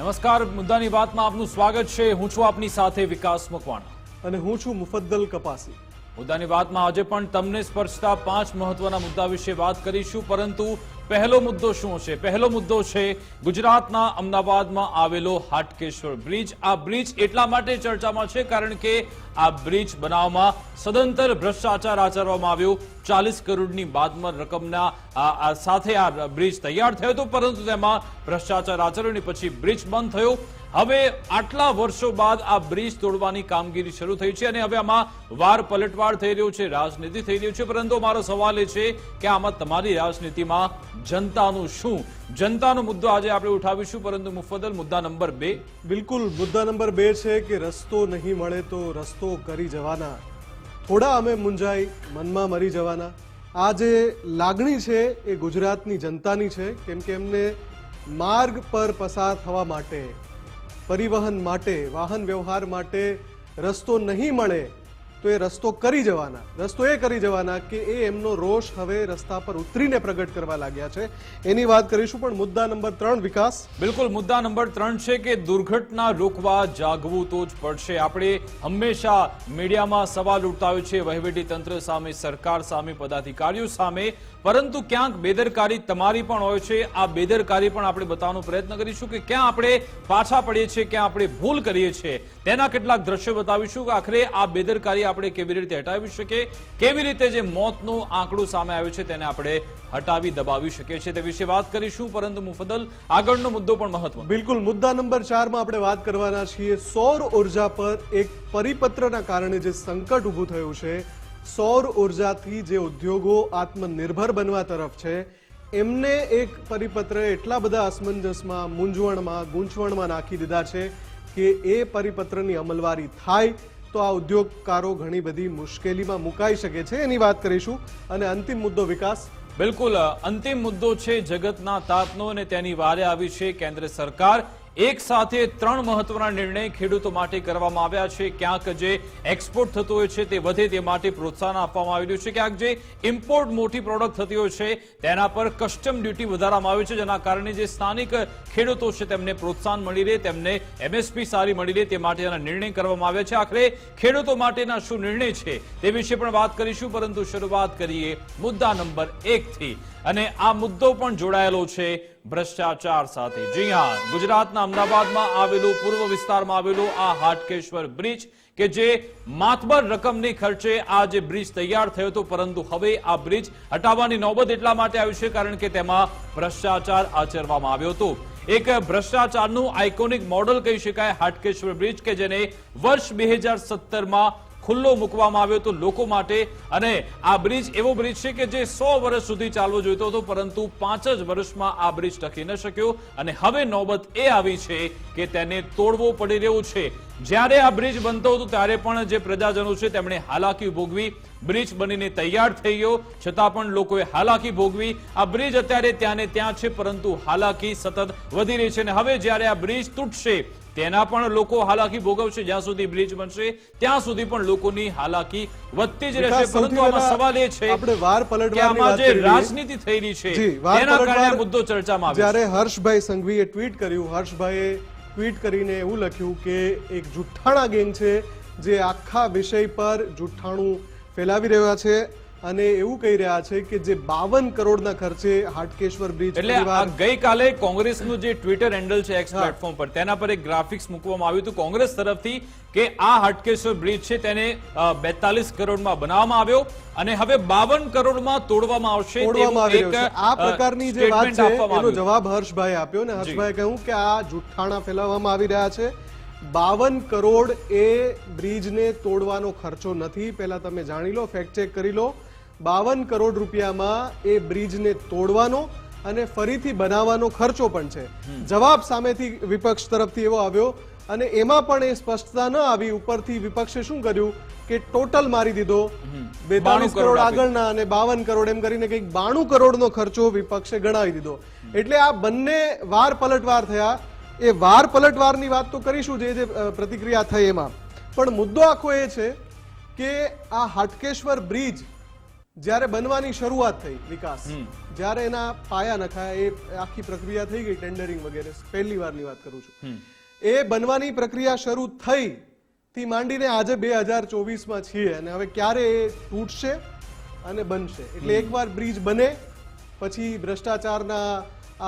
નમસ્કાર, મુદ્દાની વાતમાં આપનું સ્વાગત છે. હું છું આપની સાથે વિકાસ મકવાણા. અને હું છું મુફદ્દલ કપાસી. મુદ્દાની વાતમાં આજે પણ તમને સ્પર્શતા પાંચ મહત્વના મુદ્દા વિશે વાત કરીશું, પરંતુ પહેલો મુદ્દો શું છે પહેલો મુદ્દો છે, ગુજરાતના અમદાવાદમાં આવેલો હાટકેશ્વર બ્રિજ. આ બ્રિજ એટલા માટે ચર્ચામાં છે કારણ કે આ બ્રિજ બનાવમાં સદંતર ભ્રષ્ટાચાર આચરવામાં આવ્યો. ચાલીસ કરોડની બાદમાં રકમના સાથે આ બ્રિજ તૈયાર થયો હતો, પરંતુ તેમાં ભ્રષ્ટાચાર આચરણની પછી બ્રિજ બંધ થયો. હવે આટલા વર્ષો બાદ આ બ્રિજ તોડવાની કામગીરી શરૂ થઈ છે અને હવે આમાં વાર પલટવાર થઈ રહ્યો છે, રાજનીતિ થઈ રહ્યું છે. પરંતુ મારો સવાલ એ છે કે આમાં તમારી રાજનીતિમાં જનતાનું શું? જનતાનો મુદ્દો આજે આપણે ઉઠાવીશું, પરંતુ મુફદલ મુદ્દા નંબર બે. બિલકુલ, મુદ્દા નંબર બે છે કે રસ્તો નહીં મળે તો રસ્તો કરી જવાના. થોડા અમે મુંજાઈ મનમાં મરી જવાના. આ જે લાગણી છે એ ગુજરાતની જનતાની છે, કેમ કે એમને માર્ગ પર પસાર થવા માટે. પરિવહન માટે વાહન વ્યવહાર માટે રસ્તો નહીં મળે તો એ રસ્તો કરી જવાના. રસ્તો એ કરી જવાના કે એ એમનો રોષ હવે રસ્તા પર ઉતરીને પ્રગટ કરવા લાગ્યા છે. એની વાત કરીશું પણ મુદ્દા નંબર ત્રણ, વિકાસ. બિલકુલ, મુદ્દા નંબર ત્રણ છે કે દુર્ઘટના રોકવા જાગવું તો જ પડશે. આપણે હંમેશા મીડિયામાં સવાલ ઉઠાવ્યો છે, વહીવટી તંત્ર સામે, સરકાર સામે, પદાધિકારીઓ સામે. પરંતુ ક્યાંક બેદરકારી તમારી પણ હોય છે. આ બેદરકારી પણ આપણે બતાવવાનો પ્રયત્ન કરીશું કે ક્યાં આપણે પાછા પડીએ છીએ, ક્યાં આપણે ભૂલ કરીએ છીએ. તેના કેટલાક દ્રશ્યો બતાવીશું કે આખરે આ બેદરકારી આપણે કેવી રીતે હટાવી શકીએ, કેવી રીતે જે મોતનું આંકડું સામે આવ્યું છે તેને આપણે હટાવી, દબાવી શકીએ છીએ તે વિશે વાત કરીશું. પરંતુ મુફદલ આગળનો મુદ્દો પણ મહત્વ બિલકુલ, મુદ્દા નંબર ચારમાં આપણે વાત કરવાના છીએ. સૌર ઊર્જા પર એક પરિપત્રના કારણે જે સંકટ ઊભું થયું છે, સૌર ઉર્જાથી જે ઉદ્યોગો આત્મનિર્ભર બનવા તરફ છે, એમને એક પરિપત્ર એટલા બધા અસમંજસમાં, મૂંઝવણમાં, ગૂંચવણમાં નાખી દીધા છે કે એ પરિપત્રની અમલવારી થાય તો આ ઉદ્યોગકારો ઘણી બધી મુશ્કેલીમાં મુકાઈ શકે છે, એની વાત કરીશું. અને અંતિમ મુદ્દો વિકાસ. બિલકુલ, અંતિમ મુદ્દો છે જગતના તાતનો અને તેની વારે આવી છે કેન્દ્ર સરકાર. એક સાથે ત્રણ મહત્વના નિર્ણય ખેડૂતો માટે કરવામાં આવ્યા છે. ક્યાંક જે એક્સપોર્ટ થતું હોય છે તે વધે તે માટે પ્રોત્સાહન આપવામાં આવી રહ્યું છે. ક્યાંક જે ઇમ્પોર્ટ મોટી પ્રોડક્ટ થતી હોય છે તેના પર કસ્ટમ ડ્યુટી વધારવામાં આવી છે, જેના કારણે જે સ્થાનિક ખેડૂતો છે તેમને પ્રોત્સાહન મળી રહે, તેમને એમએસપી સારી મળી રહે તે માટેના નિર્ણય કરવામાં આવ્યા છે. આખરે ખેડૂતો માટેના શું નિર્ણય છે તે વિશે પણ વાત કરીશું, પરંતુ શરૂઆત કરીએ મુદ્દા નંબર એકથી અને આ મુદ્દો પણ જોડાયેલો છે ભ્રષ્ટાચાર સાથે. જી હા, ગુજરાતના અમદાવાદમાં આવેલું પૂર્વ વિસ્તારમાં આવેલું આ હાટકેશ્વર બ્રિજ કે જે માતબર રકમની ખર્ચે આ જે બ્રિજ તૈયાર થયો હતો, પરંતુ હવે આ બ્રિજ હટાવવાની નોબત એટલા માટે આવી છે કારણ કે તેમાં ભ્રષ્ટાચાર આચરવામાં આવ્યો હતો. એક ભ્રષ્ટાચારનું આઇકોનિક મોડલ કહી શકાય હાટકેશ્વર બ્રિજ કે જેને વર્ષ બે હજાર સત્તરમાં ખુલ્લો મૂકવામાં આવ્યો હતો લોકો માટે. અને આ બ્રિજ એવો બ્રિજ છે કે જે સો વર્ષ સુધી ચાલવો જોઈતો હતો, પરંતુ પાંચ જ વર્ષમાં આ બ્રિજ ટકી ન શક્યો. અને હવે નોબત એ આવી છે કે તેને તોડવો પડી રહ્યો છે. જ્યારે આ બ્રિજ બનતો હતો, ત્યારે પણ જે પ્રજાજનો છે તેમણે હાલાકી ભોગવી. બ્રિજ બનીને તૈયાર થઈ ગયો. છતાં પણ લોકોએ હાલાકી ભોગવી. આ બ્રિજ અત્યારે ત્યાં ને ત્યાં છે, પરંતુ હાલાકી સતત વધી રહી છે. અને હવે જ્યારે આ બ્રિજ તૂટશે તેના પણ લોકો હાલાકી ભોગવશે. જ્યાં સુધી બ્રિજ બનશે ત્યાં સુધી પણ લોકોની હાલાકી વધતી જ રહેશે. પરંતુ આમાં સવાલ એ છે આપણે વાર પલટવાની જે રાજનીતિ થઈ રહી છે તેના કારણે મુદ્દો ચર્ચામાં આવ્યો છે. જ્યારે હર્ષભાઈ સંઘવીએ ટ્વીટ કર્યું હર્ષભાઈએ ટ્વીટ કરીને એવું લખ્યું કે એક જુઠ્ઠાણા ગેંગ છે જે આખા વિષય પર જુઠ્ઠાણું ફેલાવી રહ્યા છે. અને એવું કહી રહ્યા છે કે જે બાવન કરોડના ખર્ચે હાટકેશ્વર બ્રિજ એટલે ગઈકાલે કોંગ્રેસનું જે ટ્વિટર હેન્ડલ છે એક્સ પ્લેટફોર્મ પર તેના પર એક ગ્રાફિક્સ મૂકવામાં આવ્યું હતું. કોંગ્રેસ તરફથી કે આ હાટકેશ્વર બ્રિજ છે તેને બેતાલીસ કરોડમાં બનાવવામાં આવ્યો અને હવે બાવન કરોડમાં તોડવામાં આવશે તોડવામાં આવી આ પ્રકારની જે વાત છે એનો જવાબ હર્ષભાઈ આપ્યો ને હર્ષભાઈ કહ્યું કે આ જુઠ્ઠાણા ફેલાવવામાં આવી રહ્યા છે. બાવન કરોડ એ બ્રિજને તોડવાનો ખર્ચો નથી. પહેલા તમે જાણી લો ફેક્ટ ચેક કરી લો. બાવન કરોડ રૂપિયામાં એ બ્રિજને તોડવાનો અને ફરીથી બનાવવાનો ખર્ચો પણ છે. જવાબ સામેથી વિપક્ષ તરફથી એવો આવ્યો અને એમાં પણ એ સ્પષ્ટતા ન આવી. ઉપરથી વિપક્ષે શું કર્યું કે ટોટલ મારી દીધો. બેતાલીસ કરોડ આગળના અને બાવન કરોડ એમ કરીને કંઈક બાણું કરોડનો ખર્ચો વિપક્ષે ગણાવી દીધો. એટલે આ બંને વાર પલટવાર થયા. એ વાર પલટવારની વાત તો કરીશું જે જે પ્રતિક્રિયા થઈ એમાં. પણ મુદ્દો આખો એ છે કે આ હાટકેશ્વર બ્રિજ જ્યારે બનવાની શરૂઆત થઈ વિકાસ જ્યારે એના પાયા નખાયા એ આખી પ્રક્રિયા થઈ ગઈ ટેન્ડરિંગ વગેરે પહેલી વારની વાત કરું છું. એ બનવાની પ્રક્રિયા શરૂ થઈ થી માંડીને આજે બે હજાર ચોવીસમાં છીએ અને હવે ક્યારે એ તૂટશે અને બનશે. એટલે એકવાર બ્રિજ બને પછી ભ્રષ્ટાચારના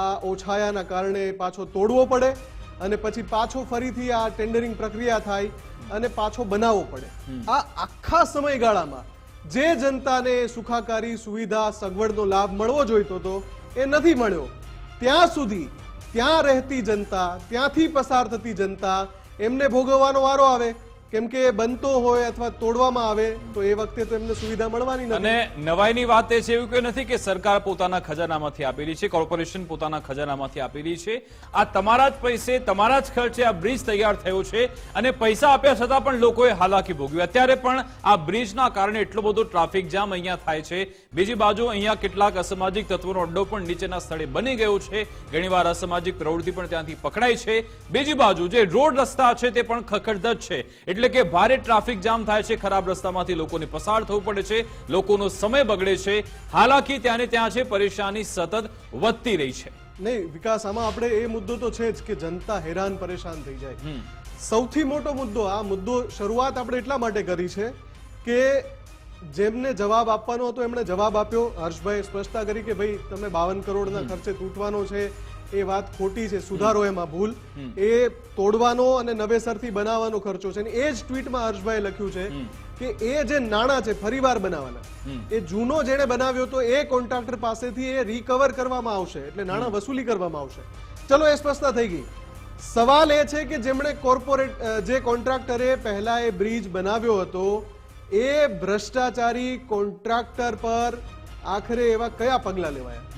આ ઓછાયાના કારણે પાછો તોડવો પડે અને પછી પાછો ફરીથી આ ટેન્ડરિંગ પ્રક્રિયા થાય અને પાછો બનાવવો પડે. આ આખા સમયગાળામાં જે જનતાને સુખાકારી સુવિધા સગવડનો લાભ મળવો જોઈતો હતો, એ નથી મળ્યો. ત્યાં સુધી ત્યાં રહેતી જનતા, ત્યાંથી પસાર થતી જનતા એમને ભોગવવાનો વારો આવે. કેમ કે બનતો હોય અથવા તોડવામાં આવે, તો એ વખતે તો એમને સુવિધા મળવાની નથી. અને નવાઈની વાત એ છે એવું કે નથી કે સરકાર પોતાના ખજાનામાંથી આપેલી છે, કોર્પોરેશન પોતાના ખજાનામાંથી આપેલી છે. આ તમારા જ પૈસે, તમારા જ ખર્ચે આ બ્રિજ તૈયાર થયો છે અને પૈસા આપ્યા છતાં પણ લોકોએ હાલાકી ભોગવી. અત્યારે પણ આ બ્રિજના કારણે એટલો બધો ટ્રાફિક જામ અહીંયા થાય છે. બીજી બાજુ અહીંયા કેટલાક અસામાજિક તત્વોનો અડ્ડો પણ નીચેના સ્થળે બની ગયો છે. ઘણીવાર અસામાજિક પ્રવૃત્તિ પણ ત્યાંથી પકડાય છે. બીજી બાજુ જે રોડ રસ્તા છે તે પણ ખખડધજ છે. એટલે કે ભારે ટ્રાફિક જામ થાય છે ખરાબ રસ્તામાંથી લોકોને પસાર થવું પડે છે લોકોનો સમય બગડે છે. હાલાકી ત્યાંને ત્યાં છે પરેશાની સતત વધતી રહી છે. નહીં વિકાસ આમાં આપણે એ મુદ્દો તો છે જ કે જનતા હેરાન પરેશાન થઈ જાય. સૌથી મોટો મુદ્દો આ મુદ્દો શરૂઆત આપણે એટલા માટે કરી છે કે જેમને જવાબ આપવાનો હતો એમણે જવાબ આપ્યો. હર્ષભાઈ સ્પષ્ટતા કરી કે ભાઈ તમે બાવન કરોડના ખર્ચે તૂટવાનો છે એ વાત ખોટી છે સુધારો એમાં ભૂલ. એ તોડવાનો અને નવેસરથી બનાવવાનો ખર્ચો છે. અને એ જ ટ્વીટમાં હર્ષભાઈ લખ્યું છે કે એ જે નાણાં છે ફરીવાર બનાવવાના. એ જૂનો જેણે બનાવ્યો તો એ કોન્ટ્રાક્ટર પાસેથી એ રિકવર કરવામાં આવશે. એટલે નાણાં વસૂલી કરવામાં આવશે. ચલો એ સ્પષ્ટતા થઈ ગઈ. સવાલ એ છે કે જેમણે કોર્પોરેટ જે કોન્ટ્રાક્ટરે પહેલા એ બ્રિજ બનાવ્યો હતો એ ભ્રષ્ટાચારી કોન્ટ્રાક્ટર પર આખરે એવા કયા પગલા લેવાયા?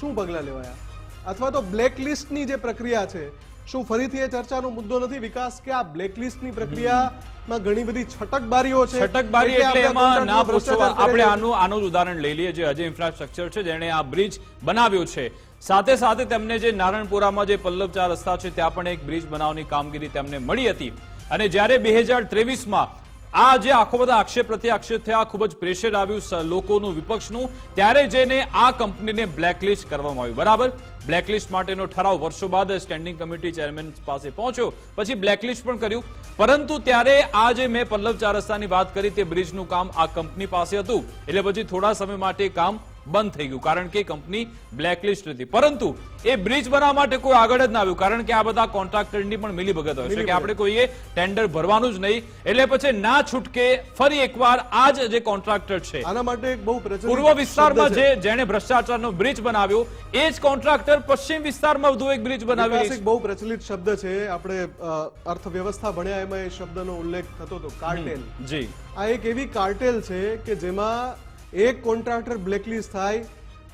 શું પગલા લેવાયા? અથવા તો બ્લેકલિસ્ટની જે પ્રક્રિયા છે શું ફરીથી એ ચર્ચાનો મુદ્દો નથી? વિકાસ કે આ બ્લેકલિસ્ટની પ્રક્રિયામાં ઘણી બધી છટકબારીઓ છે? છટકબારી એટલે આપણે એમાં ના ભ્રષ્ટાચાર આપણે આનું આનું જ ઉદાહરણ લઈ લઈએ જે અજય ઇન્ફ્રાસ્ટ્રક્ચર છે જેણે આ બ્રિજ બનાવ્યો છે. સાથે સાથે તેમને જે નારણપુરામાં જે પલ્લવ ચાર રસ્તા છે ત્યાં પણ એક બ્રિજ બનાવવાની કામગીરી તેમને મળી હતી. અને જ્યારે બે હજાર ત્રેવીસમાં આ જે આખો બધા આક્ષેપ પ્રત્યે આક્ષેપ થયા, ખૂબ જ પ્રેશર આવ્યું લોકોનું, વિપક્ષનું. ત્યારે જઈને આ કંપનીને બ્લેકલિસ્ટ કરવામાં આવ્યું. બરાબર? બ્લેકલિસ્ટ માટેનો ઠરાવ વર્ષો બાદ સ્ટેન્ડિંગ કમિટી ચેરમેન પાસે પહોંચ્યો. પછી બ્લેકલિસ્ટ પણ કર્યું. પરંતુ ત્યારે આ જે મેં પલ્લવ ચારસ્તાની વાત કરી, તે બ્રિજનું કામ આ કંપની પાસે હતું. એટલે પછી થોડા સમય માટે કામ બંધ થઈ ગયું. કારણ કે કંપની બ્લેકલિસ્ટ હતી. પરંતુ એ બ્રિજ બનાવવા માટે કોઈ આગળ જ ના આવ્યું. કારણ કે આ બધા કોન્ટ્રાક્ટરની પણ મિલીભગત હોય છે કે આપણે કોઈએ ટેન્ડર ભરવાનું જ નહીં. એટલે પછી ના છૂટકે ફરી એકવાર આ જ જે કોન્ટ્રાક્ટર છે આના માટે એક બહુ પૂર્વ વિસ્તારમાં જે જેણે ભ્રષ્ટાચારનો બ્રિજ બનાવ્યો એ જ કોન્ટ્રાક્ટર પશ્ચિમ વિસ્તારમાં વધુ એક બ્રિજ બનાવ્યો એક બહુ પ્રચલિત શબ્દ છે. આપણે અર્થવ્યવસ્થા ભણ્યા એમાં એ શબ્દનો ઉલ્લેખ થતો હતો કાર્ટેલ. જી. આ એક એવી કાર્ટેલ છે કે જેમાં એક કોન્ટ્રાક્ટર બ્લેકલિસ્ટ થાય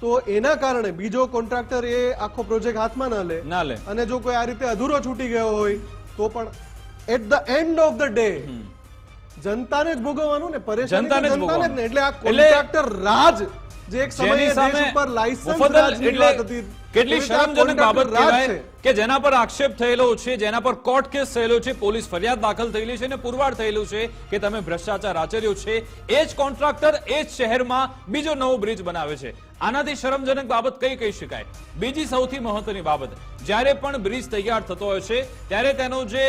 તો એના કારણે બીજો કોન્ટ્રાક્ટર એ આખો પ્રોજેક્ટ હાથમાં ના લે. ના લે. અને જો કોઈ આ રીતે અધૂરો છૂટી ગયો હોય તો પણ at the end of the day જનતાને જ ભોગવવાનું ને પરેશાની જનતાને જ ને એટલે આ કોન્ટ્રાક્ટર રાજ જે એક સમયે દેશ ઉપર લાયસન્સ રાજની વાત હતી. કેટલી શરમજનક બાબત કહેવાય કે જેના પર આક્ષેપ થયેલો છે જેના પર કોર્ટ કેસ થયેલો છે પોલીસ ફરિયાદ દાખલ થયેલી છે અને પુરવાર થયેલું છે કે તમે ભ્રષ્ટાચાર આચર્યો છે. એ જ કોન્ટ્રાક્ટર એ જ શહેરમાં બીજો નવો બ્રિજ બનાવે છે. આનાથી શરમજનક બાબત કઈ કહી શકાય? બીજી સૌથી મહત્વની બાબત જ્યારે પણ બ્રિજ તૈયાર થતો હોય છે ત્યારે તેનો જે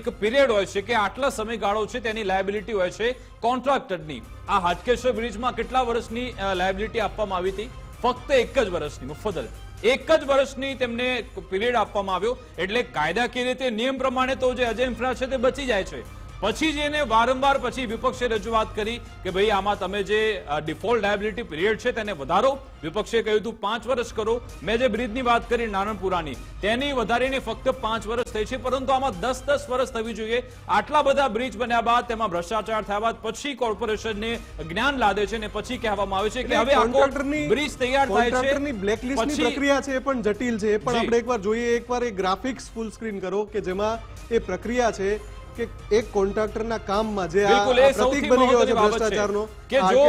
એક પીરિયડ હોય છે કે આટલા સમયગાળો છે તેની લાયબિલિટી હોય છે કોન્ટ્રાક્ટરની. આ હાટકેશ્વર બ્રિજમાં કેટલા વર્ષની લાયબિલિટી આપવામાં આવી હતી? ફક્ત એક જ વર્ષની મુફદ્દલ. એક જ વર્ષની તેમને પીરિયડ આપવામાં આવ્યો. એટલે કાયદાકીય રીતે નિયમ પ્રમાણે તો જે અજય ઇન્ફ્રા છે તે બચી જાય છે. પછી જેને વારંવાર પછી વિપક્ષે રજૂઆત કરી કે ભાઈ આમાં તમે જે ડિફોલ્ટ લાયબિલિટી પીરિયડ છે તેને વધારો. વિપક્ષે કહ્યું હતું પાંચ વર્ષ કરો. મેં જે બ્રિજની વાત કરી નારણપુરાની તેની વધારીને ફક્ત પાંચ વર્ષ થઈ છે પરંતુ આમાં દસ દસ વર્ષ થવી જોઈએ. આટલા બધા બ્રિજ બન્યા બાદ તેમાં ભ્રષ્ટાચાર થયા બાદ પછી કોર્પોરેશનને જ્ઞાન લાદે છે અને પછી કહેવામાં આવે છે કે હવે આખો બ્રિજ તૈયાર થાય છે. બ્લેકલિસ્ટની પ્રક્રિયા છે એ પણ જટિલ છે. એ પણ જી. આપણે એકવાર જોઈએ એકવાર એ ગ્રાફિક્સ ફૂલ સ્ક્રીન કરો કે જેમાં એ પ્રક્રિયા છે કે એક કોન્ટ્રાક્ટરના કામમાં જે પ્રતીક બની ગયો છે ભ્રષ્ટાચારનો કે જો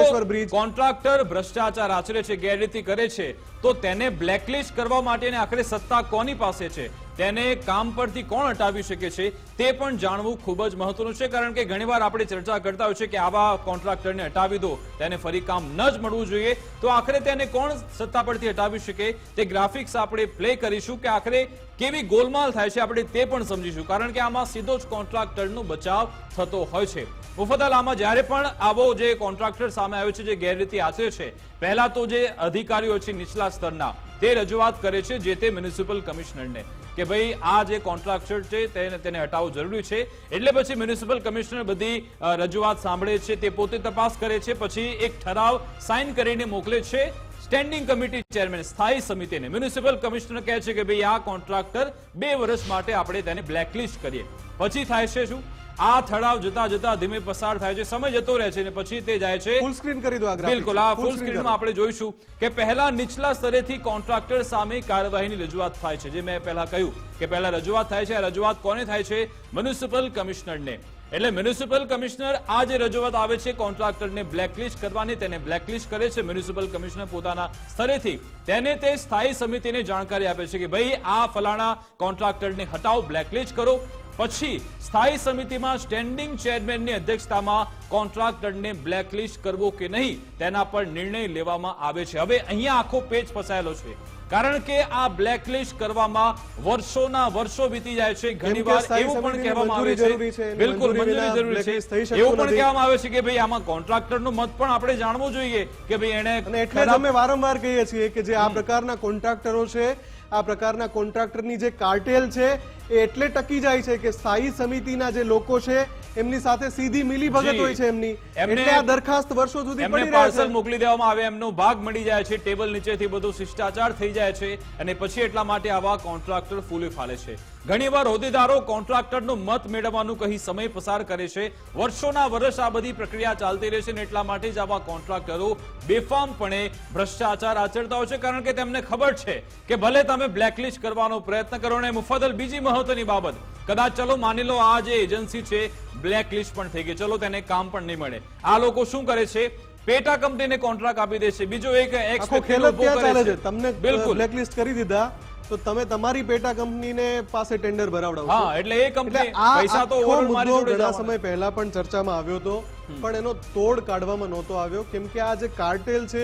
કોન્ટ્રાક્ટર ભ્રષ્ટાચાર આચરે છે ગેરરીતિ કરે છે તો તેને બ્લેકલિસ્ટ કરવા માટેની આખરે સત્તા કોની પાસે છે? તેને કામ પરથી કોણ હટાવી શકે છે તે પણ જાણવું ખૂબ જ મહત્વનું છે, કારણ કે ઘણીવાર આપણે ચર્ચા કરતા હોય છે કે આવા કોન્ટ્રાક્ટરને હટાવી દો, તેને ફરી કામ ન જ મળવું જોઈએ. તો આખરે તેને કોણ સત્તા પરથી હટાવી શકે? તે ગ્રાફિક્સ આપણે પ્લે કરીશું કે આખરે કેવી ગોલમાલ થાય છે આપણે તે પણ સમજીશું, કારણ કે આમાં સીધો જ કોન્ટ્રાક્ટરનો બચાવ થતો હોય છે. મુફતલ આમાં જ્યારે પણ આવો જે કોન્ટ્રાક્ટર સામે આવ્યો છે જે ગેરરીતિ આચરે છે, પહેલા તો જે અધિકારીઓ છે નીચલા સ્તરના, તે રજૂઆત કરે છે જે તે મ્યુનિસિપલ કમિશનરને. કે ભાઈ, આ જે કોન્ટ્રાક્ટર છે તેને હટાવવું જરૂરી છે. એટલે પછી મ્યુનિસિપલ કમિશનર બધી રજૂઆત સાંભળે છે, તે પોતે તપાસ કરે છે, પછી એક ઠરાવ સાઇન કરીને મોકલે છે. સ્ટેન્ડિંગ કમિટી ચેરમેન સ્થાયી સમિતિને. મ્યુનિસિપલ કમિશનર કહે છે કે ભાઈ, આ કોન્ટ્રાક્ટર બે વર્ષ માટે આપણે તેને બ્લેકલિસ્ટ કરીએ. પછી થાય છે શું? આ ઠરાવ જતા જતા ધીમે પસાર થાય છે સમય જતો રહે છે અને પછી તે જાય છે. ફૂલ સ્ક્રીન કરી દો આ બિલકુલ આ ફૂલ સ્ક્રીનમાં આપણે જોઈશું કે પહેલા નીચલા સ્તરેથી કોન્ટ્રાક્ટર સામે કાર્યવાહીની રજૂઆત થાય છે. જે મેં પહેલા કહ્યું કે પહેલા રજૂઆત થાય છે આ રજૂઆત કોને થાય છે? મ્યુનિસિપલ કમિશનરને. એટલે મ્યુનિસિપલ કમિશનર આ જે રજૂઆત આવે છે કોન્ટ્રાક્ટરને બ્લેકલિસ્ટ કરવાની તેને બ્લેકલિસ્ટ કરે છે. મ્યુનિસિપલ કમિશનર પોતાના સ્તરેથી તેને તે સ્થાયી સમિતિને જાણકારી આપે છે કે ભાઈ આ ફલાણા કોન્ટ્રાક્ટરને હટાવો બ્લેકલિસ્ટ કરો. પછી સ્થાયી સમિતિમાં સ્ટેન્ડિંગ ચેરમેનની અધ્યક્ષતામાં કોન્ટ્રાક્ટરને બ્લેકલિસ્ટ કરવો કે નહીં તેના પર નિર્ણય લેવામાં આવે છે. હવે અહીંયા આખો પેજ ફસાયેલો છે. કારણ કે આ બ્લેકલિસ્ટ કરવામાં વર્ષોના વર્ષો વીતી જાય છે. ઘણીવાર એવું પણ કહેવામાં આવે છે. બિલકુલ મંજૂરી જરૂરી છે. એવું પણ કહેવામાં આવે છે કે ભાઈ આમાં કોન્ટ્રાક્ટરનો મત પણ આપણે જાણવો જોઈએ કે ભાઈ એને એટલે અમે વારંવાર કહીએ છીએ કે જે આ પ્રકારના કોન્ટ્રાક્ટરો છે આ પ્રકારના કોન્ટ્રાક્ટરની જે કાર્ટેલ છે, એ એટલે ટકી જાય છે કે સ્થાયી સમિતિના જે લોકો છે એમની સાથે સીધી મિલીભગત. હોય છે એમની. એટલે આ દરખાસ્ત વર્ષો સુધી પડી રહે પાર્સલ મોકલી દેવામાં આવે એમનો ભાગ મળી જાય છે ટેબલ નીચેથી બધું શિષ્ટાચાર થઈ જાય છે અને પછી એટલા માટે આવા કોન્ટ્રાક્ટર ફૂલે ફાલે છે. ઘણીવાર હોદ્દેદારો કોન્ટ્રાક્ટરનો મત મેળવવાનું કહી સમય પસાર કરે છે. વર્ષોના વર્ષ આ બધી પ્રક્રિયા ચાલતી રહે છે અને એટલા માટે જ આવા કોન્ટ્રાક્ટરો બેફામપણે ભ્રષ્ટાચાર આચરતા હોય છે. કારણ કે તેમને ખબર છે કે ભલે તમે બ્લેકલિસ્ટ કરવાનો પ્રયત્ન કરો અને મુફદલ બીજી મહત્વની બાબત કદાચ ચલો માની લો આ જે એજન્સી છે બ્લેકલિસ્ટ પણ થઈ ગઈ. ચલો તેને કામ પણ નહીં મળે. આ લોકો શું કરે છે? પેટા કંપનીને કોન્ટ્રાક્ટ આપી દે છે. બીજો એક એક્સપો આખો ખેલ ચાલે છે. તમને બિલકુલ. બ્લેકલિસ્ટ કરી દીધા તો તમે તમારી પેટા કંપનીને પાસે ટેન્ડર ભરાવડાવો હા એટલે એ કંપની પૈસા તો મારી જોડે ઘણા સમય પહેલા પણ ચર્ચામાં આવ્યો હતો પણ એનો તોડ કાઢવામાં નહોતો આવ્યો કેમ કે આ જે કાર્ટેલ છે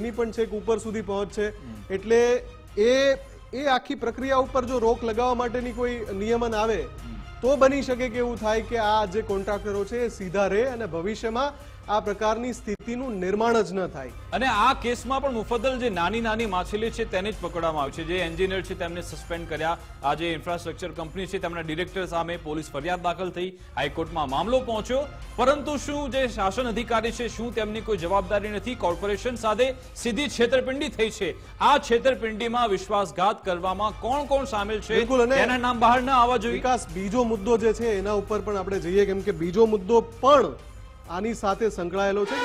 એની પણ છેક ઉપર સુધી પહોંચ છે. એટલે એ એ આખી પ્રક્રિયા ઉપર જો રોક લગાવવા માટેની કોઈ નિયમન આવે, તો બની શકે કે એવું થાય કે આ જે કોન્ટ્રાક્ટરો છે એ સીધા રહે અને ભવિષ્યમાં આ પ્રકારની સ્થિતિનું નિર્માણ જ ન થાય. અને આ કેસમાં પણ મુફદ્દલ જે નાની નાની માછલી છે તેને જ પકડવામાં આવી છે. જે એન્જિનિયર છે તેમને સસ્પેન્ડ કર્યા. આ જે ઇન્ફ્રાસ્ટ્રક્ચર કંપની છે તેમના ડિરેક્ટર સામે પોલીસ ફરિયાદ દાખલ થઈ. હાઈકોર્ટમાં મામલો પહોંચ્યો. પરંતુ શું જે શાસન અધિકારી છે શું તેમની કોઈ જવાબદારી નથી? કોર્પોરેશન સાથે સીધી છેતરપિંડી થઈ છે. આ છેતરપિંડીમાં વિશ્વાસઘાત કરવામાં કોણ કોણ સામેલ છે? એના નામ બહાર ન આવવા જોઈએ. વિકાસ બીજો મુદ્દો જે છે એના ઉપર પણ આપણે જઈએ. કેમ કે બીજો મુદ્દો પણ આની સાથે સંકળાયેલો છે